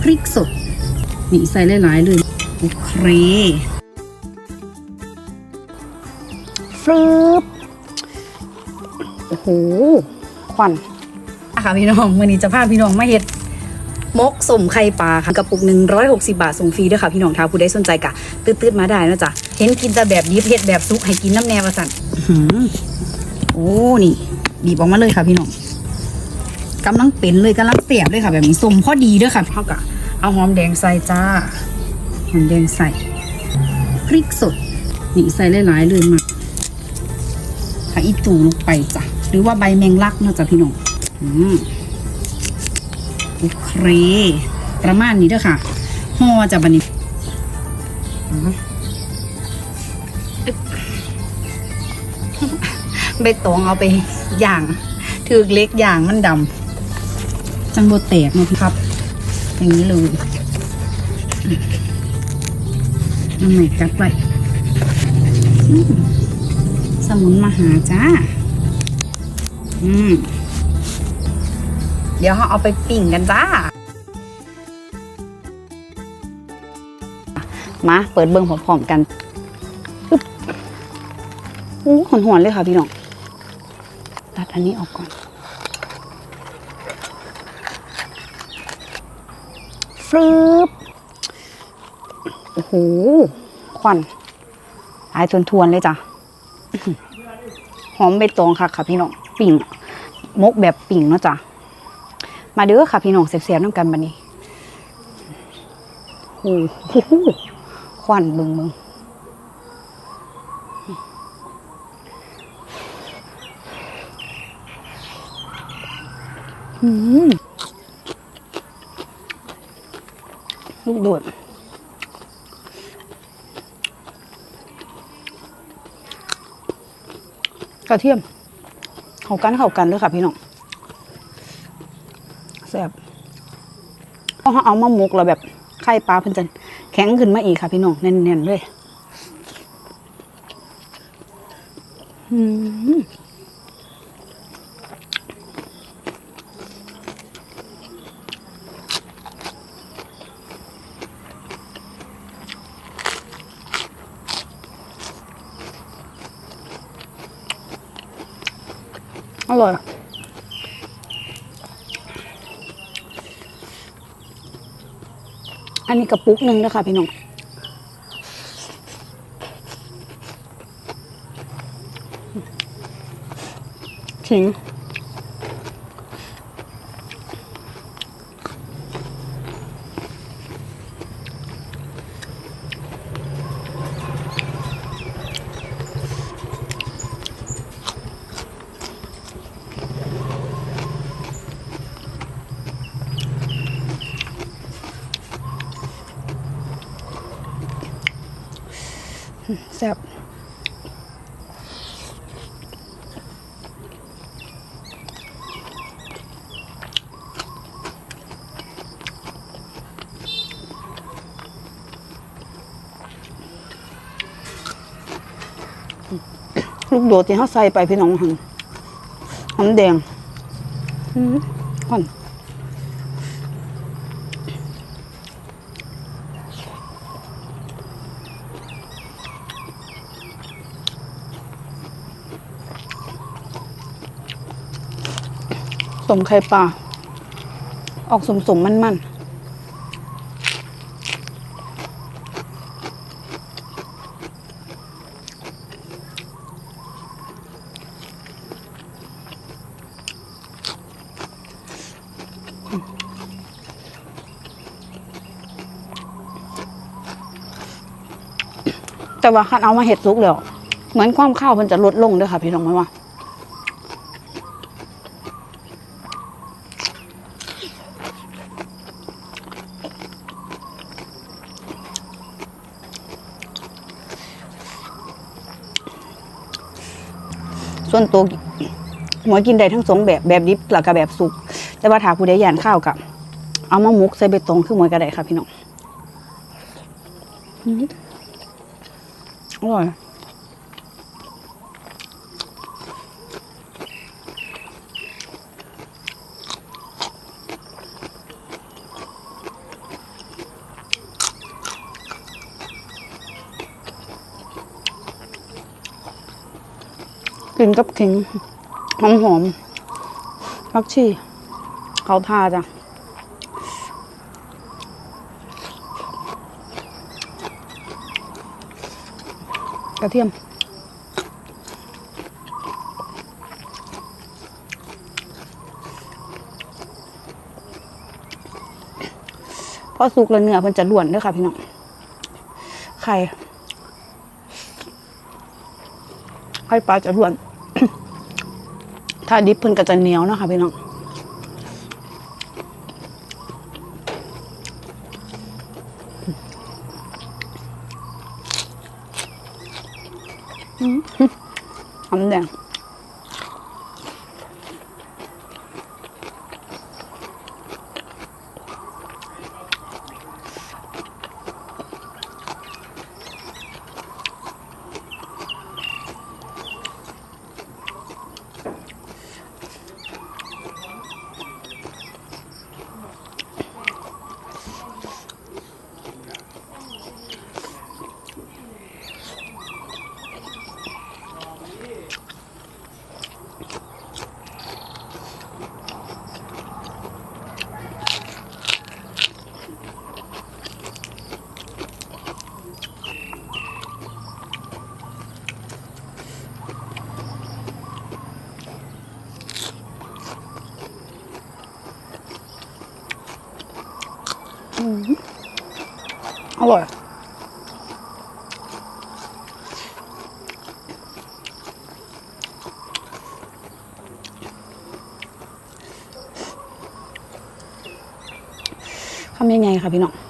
พริกสด นี่ใส่หลายๆเลย โอเคฟรึบโอ้โห ควันอะค่ะพี่น้องมื่อนี้จะพาพี่น้องมาเฮ็ดมกสมไข่ปลาค่ะกระปุกหนึ่งร้อยหกสิบาทส่งฟรีด้วยค่ะ พี่น้องท้าผู้ใดสนใจกะตืดๆมาได้นะจ๊ะ เห็นกินแต่แบบดิบเฮ็ดแบบซุกให้กินน้ำแนวสั่นหือโอ้นี่ บีบออกมาเลยค่ะพี่น้องกำลังเป็นเลยกำลังเสียบเลยค่ะ แบบนี้สมพอดีด้วยค่ะเท่ากับ เอาหอมแดงใส่จ้า หอมแดงใส่ พริกสด นี่ใส่หลายๆเลยมาค่ะอีตูลงไปจ้ะ หรือว่าใบแมงลักเนาะจ้ะพี่น้อง อืมโอเค ประมาณนี้เด้อค่ะห่อจะบันนี้ใบตองเอาไปย่างถือกเล็กย่างมันดำจังโบแตกเนาะพี่ครับ อย่างนี้เลยน้ำใหม่กัดไว้อืมสมุนมาหาจ้า อืม เดี๋ยวเขาเอาไปปิ่งกันจ้า มา เปิดเบิ้งพร้อมๆกันอึ๊บอู้หอนๆเลยค่ะพี่น้อง ตัดอันนี้ออกก่อน ฟรึบโอ้โหควันหายทวนๆเลยจ้ะหอมใบตองค่ะค่ะพี่น้องปิ่งมกแบบปิ่งเนาะจ้ะมาเด้อค่ะพี่น้องเสียบๆน้ำกันบันนี้โอ้โหควันเบึงมึงอืม ลูกโดดกระเทียมเข้ากันเข้ากันเลยค่ะพี่น้องแซ่บพอเขาเอามาหมกแล้วแบบไข่ปลาเพิ่นจะแข็งขึ้นมาอีกค่ะพี่น้องแน่นๆเลยอืม อร่อยอันนี้กระปุกหนึ่งนะคะพี่น้องขิง แซ่บลูกโดดที่เขาใส่ไปพี่น้องหันหอมแดงอืมก่อน สมไข่ปลา ออกสมสมๆมันมันๆแต่ว่าคันเอามาเห็ดซุกแล้ว เหมือนความข้าวมันจะลดลงด้วยค่ะ พี่น้องไหมว่า ส่วนตัวหมวยกินได้ทั้งสองแบบแบบดิบแล้วก็แบบสุก แต่ว่าถ้าผู้ใดหยานข้าวกับเอามะมุกใส่ใบตองคือหมวยก็ได้ค่ะพี่น้องอืมอร่อย กินกับขิงหอมหอมๆผักชีเขาทาจ้ะกระเทียมพอสุกแล้วเนื้อมันจะล้วนเด้วยค่ะพี่น้อง ไข่ ไข่ปลาจะล้วน ถ้าดิบเพิ่นก็จะเหนียวเนาะคะพี่น้องหอมแดง อ ร่อย ทำยังไงคะพี่น้อง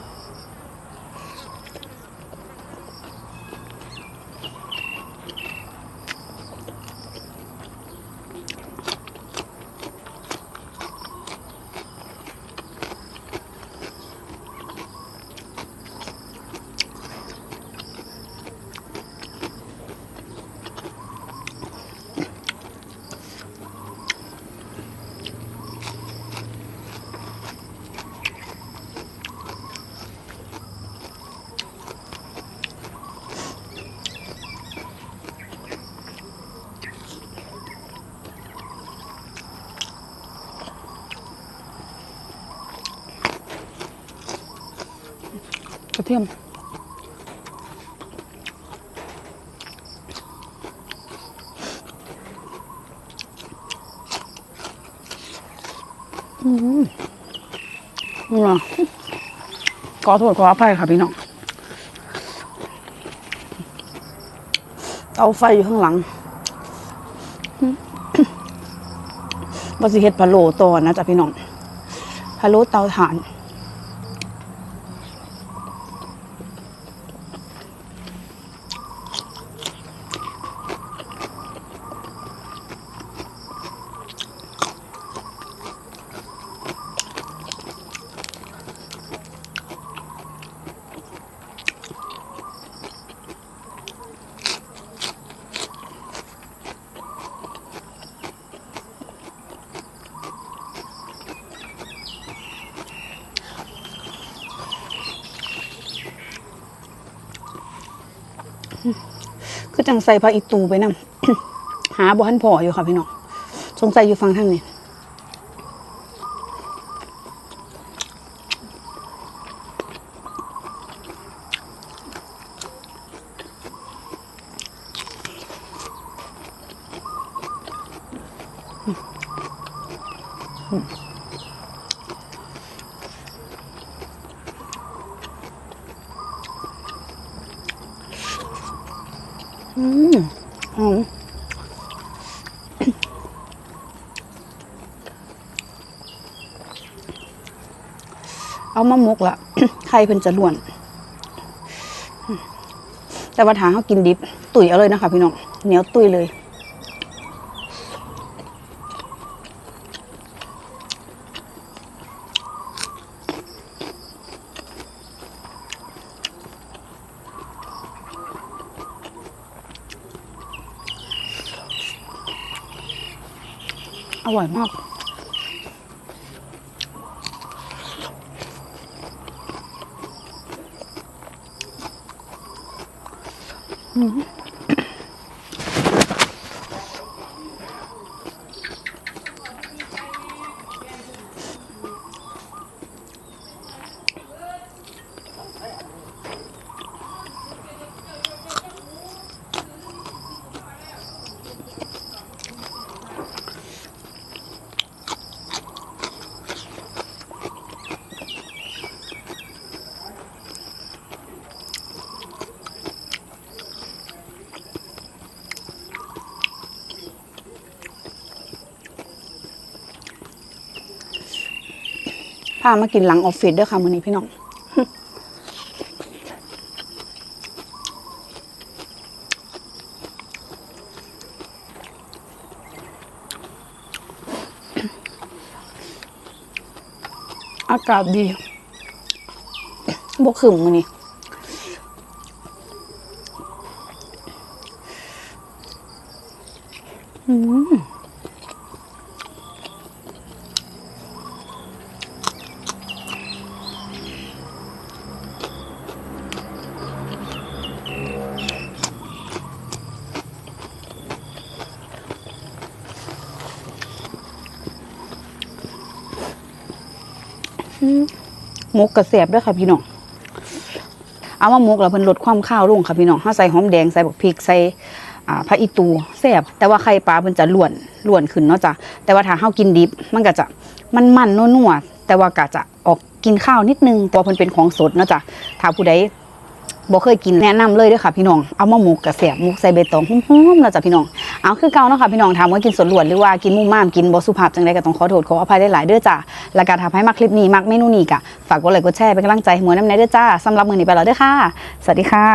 ทียม อืมนี่ล่ะขอโทษขออภัยค่ะพี่น้องเตาไฟอยู่ข้างหลังบาสิเฮ็ดพะโล้ต่อนะจ๊ะพี่น้องพะโล้เตาถ่าน จังใส่ผักอีตูไปนำหาบ่ทันพออยู่ค่ะพี่น้องสงสัยอยู่ฟังทางนี้อืมหอม เอามามกละไข่เพิ่นจะล้วน แต่ว่าถาเขากินดิบ ตุ๋ยเอาเลยนะคะพี่น้องเหนียวตุ๋ยเลยอร่อยมาก อ พามากินหลังออฟฟิศด้วยค่ะมื้อนี้พี่น้องอากาศดีบกขึมมื้อนี้อืม หมกกระเสียบด้วยค่ะพี่น้องเอามาหมกแล้วเพิ่นลดความข้าวลงค่ะพี่น้องเฮาใส่หอมแดงใส่บักพริกใส่อ่าผักอีตูแสบแต่ว่าไข่ปลาเพิ่นจะล้วนล้วนขึ้นเนาะจ้ะแต่ว่าถ้าเฮากินดิบมันก็จะมันมันๆนัวๆแต่ว่าก็จะออกกินข้าวนิดนึงเพราะเพิ่นเป็นของสดเนาะจ้ะถ้าผู้ใด บ่เคยกินแนะนำเลยด้วยค่ะพี่น้องเอามาหมูกระเสียบหมูใส่ใบตองหอมๆนะจ๊ะพี่น้องเอาคือเก่าเนาะค่ะพี่น้องถามว่ากินสดล้วนหรือว่ากินมุ่มม่ามกินบ่สุภาพจังไดก็ต้องขอโทษขออภัยได้หลายเด้อจ้ะและการทำให้มักคลิปนี้มักเมนูนี้กะฝากกดไลค์กดแชร์เป็นกำลังใจให้หมวยน้ำในเด้อจ้าสำหรับมือนี้ไปแล้วเด้อค่ะ สวัสดีค่ะ